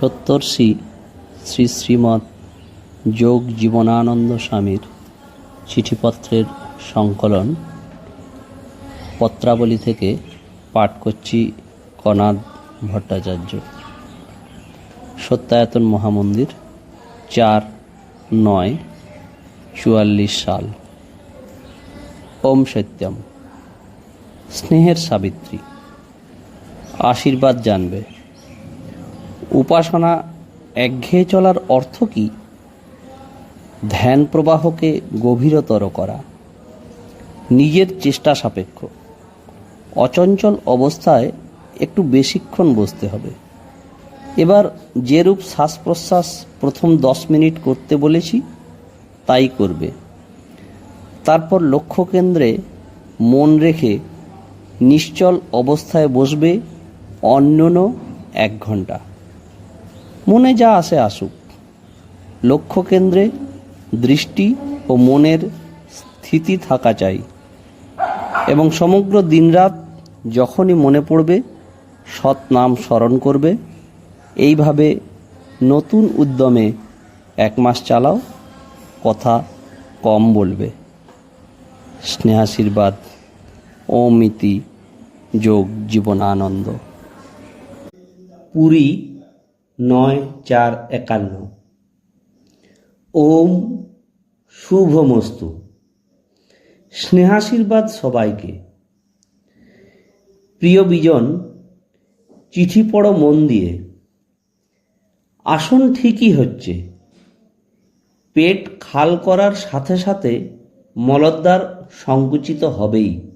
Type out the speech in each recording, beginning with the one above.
সত্তর্ষি শ্রী শ্রীমৎ যোগ জীবনানন্দ স্বামীর চিঠিপত্রের সংকলন। পত্রাবলী থেকে পাঠ করছি কনাদ ভট্টাচার্য। সত্যায়তন মহামন্দির, চার নয় চুয়াল্লিশ সাল। ওম সত্যম। স্নেহের সাবিত্রী। আশীর্বাদ জানবে। উপাসনা একঘেয়ে চলার অর্থ কি? ধ্যান প্রবাহকে গভীরতর করা। নিজের চেষ্টা সাপেক্ষ। অচঞ্চল অবস্থায় একটু বেশিক্ষণ বসতে হবে। এবার যেরূপ শ্বাস প্রশ্বাস প্রথম দশ মিনিট করতে বলেছি, তাই করবে। তারপর লক্ষ্যকেন্দ্রে মন রেখে নিশ্চল অবস্থায় বসবে অন্যন এক ঘণ্টা মনে যা আসে আসুক। লক্ষ্যকেন্দ্রে দৃষ্টি ও মনের স্থিতি থাকা চাই এবং সমগ্র দিনরাত যখনই মনে পড়বে, সৎ নাম স্মরণ করবে, এইভাবে নতুন উদ্যমে এক মাস চালাও, কথা কম বলবে। স্নেহাশীর্বাদ অমিতি যোগ জীবনানন্দ। পুরী নয় চার একান্ন। ওম শুভমস্তু। স্নেহাশীর্বাদ সবাইকে। প্রিয় বিজন, চিঠি পড়ো মন দিয়ে। আসন ঠিকই হচ্ছে। পেট খাল করার সাথে সাথে মলদ্বার সংকুচিত হবেই।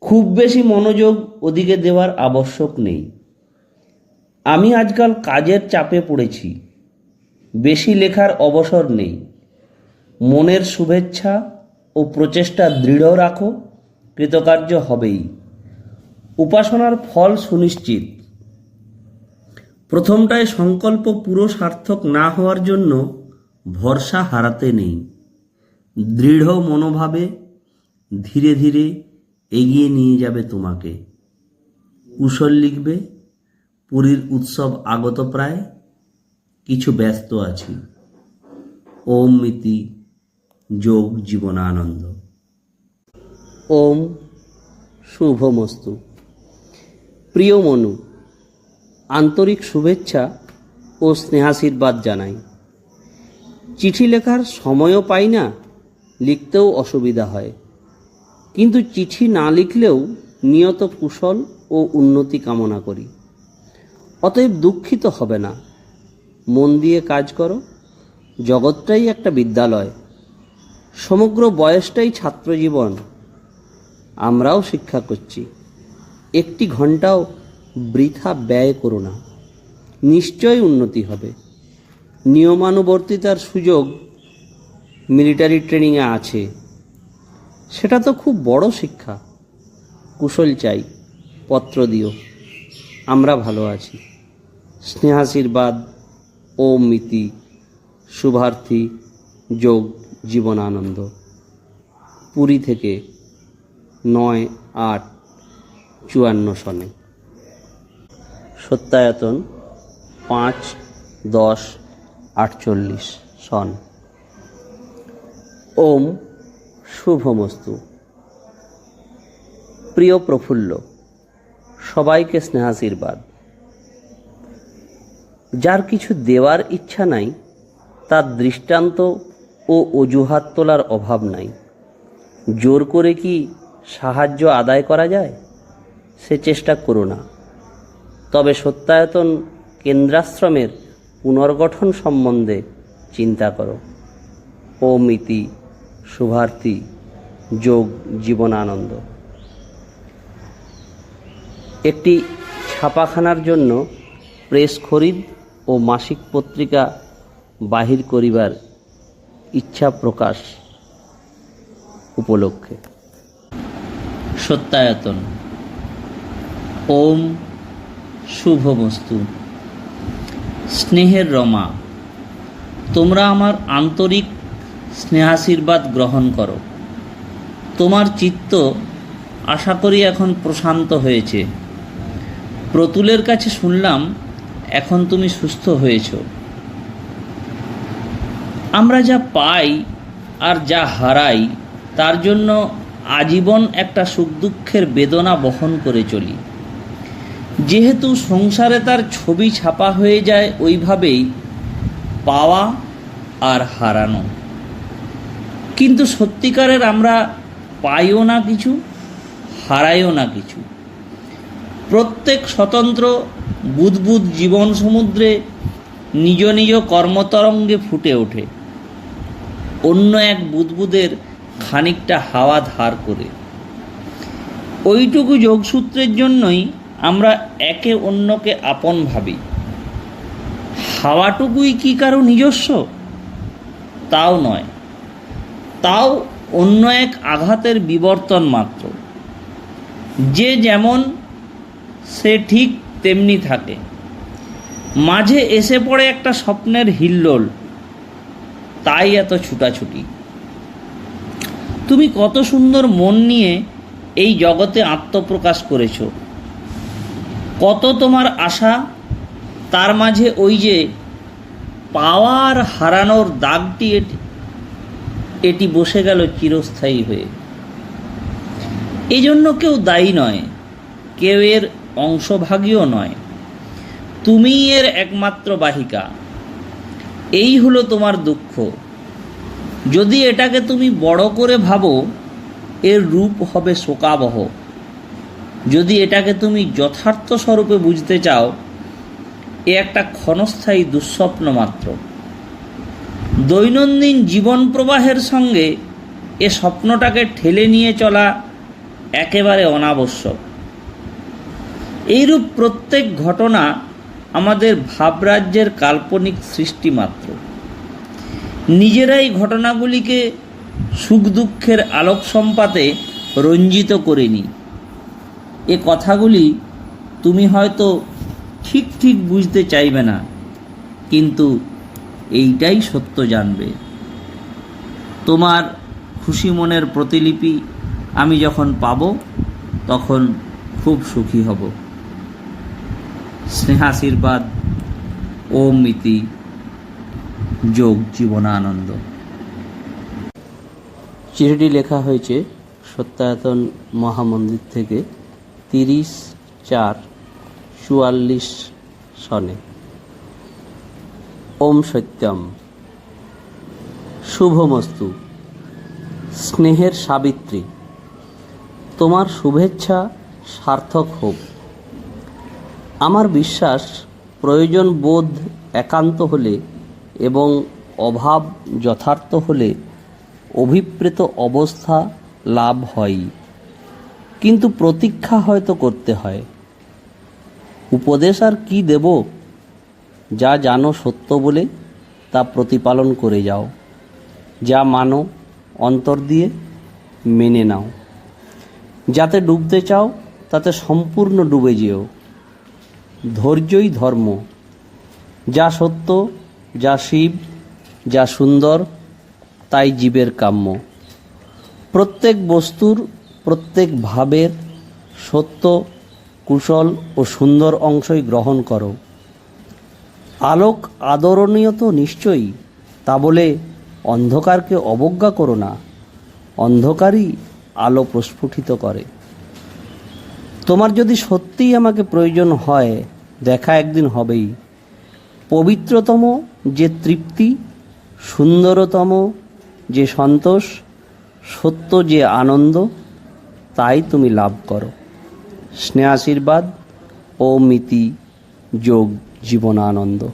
খুব বেশি মনোযোগ ওদিকে দেওয়ার আবশ্যক নেই। আমি আজকাল কাজের চাপে পড়েছি। বেশি লেখার অবসর নেই। মনের শুভেচ্ছা ও প্রচেষ্টা দৃঢ় রাখো, কৃতকার্য হবেই। উপাসনার ফল সুনিশ্চিত। প্রথমটায় সংকল্প পুরো সার্থক না হওয়ার জন্য ভরসা হারাতে নেই। দৃঢ় মনোভাবে ধীরে ধীরে এগিয়ে নিয়ে যাবে তোমাকে। কুশল লিখবে পুরীর উৎসব আগত প্রায় কিছু ব্যস্ত আছি। ওম মিতি যোগ জীবনানন্দ। ওম শুভমস্তু। প্রিয় মনু, আন্তরিক শুভেচ্ছা ও স্নেহাশীর্বাদ জানাই। চিঠি লেখার সময়ও পাই না, লিখতেও অসুবিধা হয়। কিন্তু চিঠি না লিখলেও নিয়ত কুশল ও উন্নতি কামনা করি। অতএব দুঃখিত হবে না। মন দিয়ে কাজ করো। জগৎটাই একটা বিদ্যালয়। সমগ্র বয়সটাই ছাত্রজীবন। আমরাও শিক্ষা করছি। একটি ঘন্টাও বৃথা ব্যয় করো না। নিশ্চয়ই উন্নতি হবে। নিয়মানুবর্তিতার সুযোগ মিলিটারি ট্রেনিংয়ে আছে। সেটা তো খুব বড় শিক্ষা। কুশল চাই, পত্র দিও। আমরা ভালো আছি। স্নেহাশীর্বাদ ও মিতি, শুভার্থী, যোগ, জীবনানন্দ। পুরী থেকে নয় আট চুয়ান্ন সনে। সত্যায়তন পাঁচ দশ আটচল্লিশ সন। ওম শুভমস্তু। প্রিয় প্রফুল্ল, সবাইকে স্নেহাশীর্বাদ। যার কিছু দেওয়ার ইচ্ছা নাই, তার দৃষ্টান্ত ও অজুহাত তোলার অভাব নাই। জোর করে কি সাহায্য আদায় করা যায়? সে চেষ্টা করো না। তবে সত্যায়তন কেন্দ্রাশ্রমের পুনর্গঠন সম্বন্ধে চিন্তা করো। ও মিতি শুভার্থী যোগ জীবনানন্দ। একটি ছাপাখানার জন্য প্রেস খরিদ ও মাসিক পত্রিকা বাহির করিবার ইচ্ছা প্রকাশ উপলক্ষে। সত্যায়তন। ওম শুভ বস্তু স্নেহের রমা, তোমরা আমার আন্তরিক স্নেহাশীর্বাদ গ্রহণ করো। তোমার চিত্ত আশা করি এখন প্রশান্ত হয়েছে। প্রতুলের কাছে শুনলাম এখন তুমি সুস্থ হয়েছ। আমরা যা পাই আর যা হারাই, তার জন্য আজীবন একটা সুখ দুঃখের বেদনা বহন করে চলি। যেহেতু সংসারে তার ছবি ছাপা হয়ে যায়, ওইভাবেই পাওয়া আর হারানো। কিন্তু সত্যিকারের আমরা পাইও না কিছু, হারাইও না কিছু। প্রত্যেক স্বতন্ত্র বুদবুদ জীবন সমুদ্রে নিজ নিজ কর্মতরঙ্গে ফুটে ওঠে। অন্য এক বুদবুদের খানিকটা হাওয়া ধার করে। ওইটুকু যোগসূত্রের জন্যই আমরা একে অন্যকে আপন ভাবি। হাওয়াটুকুই কি কারও নিজস্ব? তাও নয়। তাও অন্য এক আঘাতের বিবর্তন মাত্র। যে যেমন, সে ঠিক তেমনি থাকে। মাঝে এসে পড়ে একটা স্বপ্নের হিল্লোল। তাই এত ছুটাছুটি। তুমি কত সুন্দর মন নিয়ে এই জগতে আত্মপ্রকাশ করেছ। কত তোমার আশা, তার মাঝে ওই যে পাওয়ার হারানোর দাগটি এটি এটি বসে গেল চিরস্থায়ী হয়ে। এজন্য কেউ দায়ী নয়। কেউ এর অংশভাগীও নয়। তুমিই এর একমাত্র বাহিকা। এই হলো তোমার দুঃখ। যদি এটাকে তুমি বড় করে ভাবো, এর রূপ হবে শোকাবহ। যদি এটাকে তুমি যথার্থ স্বরূপে বুঝতে চাও, এ একটা ক্ষণস্থায়ী দুঃস্বপ্ন মাত্র। দৈনন্দিন জীবন প্রবাহের সঙ্গে এ স্বপ্নটাকে ঠেলে নিয়ে চলা একেবারে অনাবশ্যক। এইরূপ প্রত্যেক ঘটনা আমাদের ভাবরাজ্যের কাল্পনিক সৃষ্টি মাত্র। নিজেরাই ঘটনাগুলিকে সুখ দুঃখের আলোক সম্পাতে রঞ্জিত করে নিই এ কথাগুলি তুমি হয়তো ঠিক ঠিক বুঝতে চাইবে না, কিন্তু এইটাই সত্য জানবে। তোমার খুশি মনের প্রতিলিপি আমি যখন পাব, তখন খুব সুখী হব। স্নেহাশীর্বাদ ওম মিতি যোগ জীবনানন্দ। চিঠিটি লেখা হয়েছে সত্যায়তন মহামন্দির থেকে তিরিশ চার চুয়াল্লিশ সনে। ওম সত্যম। শুভমস্তু। স্নেহের সাবিত্রী। তোমার শুভেচ্ছা সার্থক হোক। আমার বিশ্বাস প্রয়োজন বোধ একান্ত হলে এবং অভাব যথার্থ হলে অভিপ্রেত অবস্থা লাভ হয়। কিন্তু প্রতীক্ষা হয়তো করতে হয়। উপদেশ আর কি দেব? যা জানো সত্য বলে তা প্রতিপালন করে যাও। যা মানো অন্তর দিয়ে মেনে নাও। যাতে ডুবতে চাও, তাতে সম্পূর্ণ ডুবে যেও। ধৈর্যই ধর্ম। যা সত্য, যা শিব, যা সুন্দর, তাই জীবের কাম্য। প্রত্যেক বস্তুর, প্রত্যেক ভাবের সত্য, কুশল ও সুন্দর অংশই গ্রহণ করো। আলোক আদরণীয় তো নিশ্চয়ই, তা বলে অন্ধকারকে অবজ্ঞা করো না। অন্ধকারই আলো প্রস্ফুটিত করে। তোমার যদি সত্যিই আমাকে প্রয়োজন হয় দেখা একদিন হবেই। পবিত্রতম যে তৃপ্তি, সুন্দরতম যে সন্তোষ, সত্য যে আনন্দ, তাই তুমি লাভ করো। স্নেহাশীর্বাদ ও মিতি যোগ জীবনানন্দ।